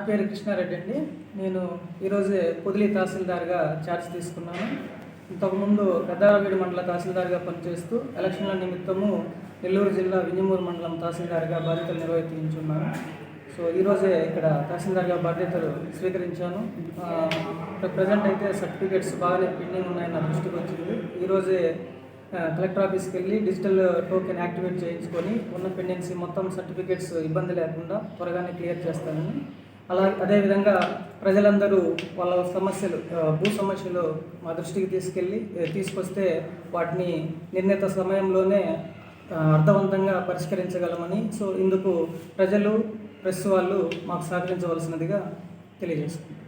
నా కృష్ణారెడ్డి అండి. నేను ఈరోజే పొదిలి తహసీల్దార్గా ఛార్జ్ తీసుకున్నాను. ఇంతకుముందు పెద్దారవీడి మండల తహసీల్దార్గా పనిచేస్తూ ఎలక్షన్ల నిమిత్తము నెల్లూరు జిల్లా వింజమూరు మండలం తహసీల్దార్గా బాధ్యతలు నిర్వర్తించున్నాను సో ఈరోజే ఇక్కడ తహసీల్దార్గా బాధ్యతలు స్వీకరించాను. ప్రజెంట్ అయితే సర్టిఫికేట్స్ బాగానే పెండింగ్ ఉన్నాయని నా దృష్టికి వచ్చింది. ఈరోజే కలెక్టర్ ఆఫీస్కి వెళ్ళి డిజిటల్ టోకెన్ యాక్టివేట్ చేయించుకొని ఉన్న పెండెన్సీ మొత్తం సర్టిఫికేట్స్ ఇబ్బంది లేకుండా త్వరగానే క్లియర్ చేస్తానని అలా అదేవిధంగా ప్రజలందరూ వాళ్ళ సమస్యలు భూ సమస్యలు మా దృష్టికి తీసుకెళ్ళి తీసుకొస్తే వాటిని నిర్ణీత సమయంలోనే అర్థవంతంగా పరిష్కరించగలమని సో ఇందుకు ప్రజలు ప్రెస్ వాళ్ళు మాకు సహకరించవలసినదిగా తెలియజేసుకుంటాం